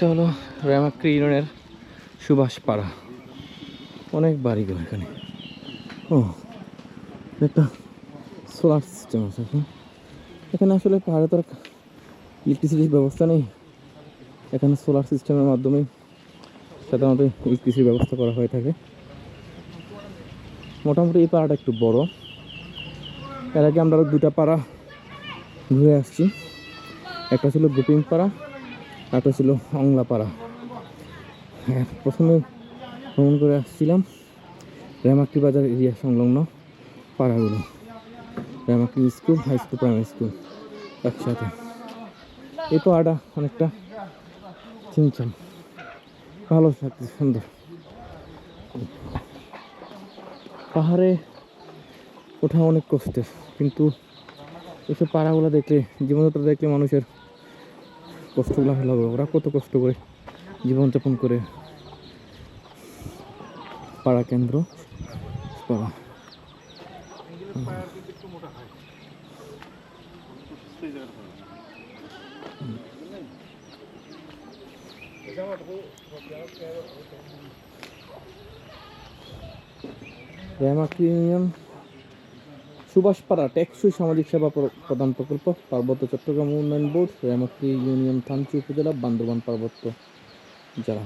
এটা হলো র্যামাক্রি ইউনিয়নের সুভাষপাড়া। অনেক বাড়ি বাড়িঘর এখানে। ও, একটা সোলার সিস্টেম আছে এখানে। আসলে পাহাড়ে তো ইলেকট্রিসিটির ব্যবস্থা নেই। এখানে সোলার সিস্টেমের মাধ্যমেই সাধারণত ইলেকট্রিসিটির ব্যবস্থা করা হয়ে থাকে। মোটামুটি এই পাড়াটা একটু বড়। এর আগে আমরা দুটা পাড়া ঘুরে আসছি। একটা ছিল গোপিং পাড়া। একটা ছিল অংলাপাড়া। হ্যাঁ প্রথমে ভ্রমণ করে আসছিলাম রেমাক্রি বাজার এরিয়া সংলগ্ন পাড়াগুলো। Remakri school, high school, primary school একসাথে। এই পাড়াটা অনেকটা চিনচাম ভালো থাকছে সুন্দর। পাহাড়ে ওঠা অনেক কষ্টের, কিন্তু এসব পাড়াগুলো দেখলে, জীবনযাত্রা দেখলে মানুষের কষ্টগুলো হবে ওরা কত কষ্ট করে জীবনযাপন করে পাড়া কেন্দ্র পাড়া র্যামাক্রি ইউনিয়ন সুভাষপাড়া টেকসই সামাজিক সেবা প্রদান প্রকল্প, পার্বত্য চট্টগ্রাম উন্নয়ন বোর্ড রেমাক্রি ইউনিয়ন থানচি উপজেলা, বান্দরবান পার্বত্য জেলা।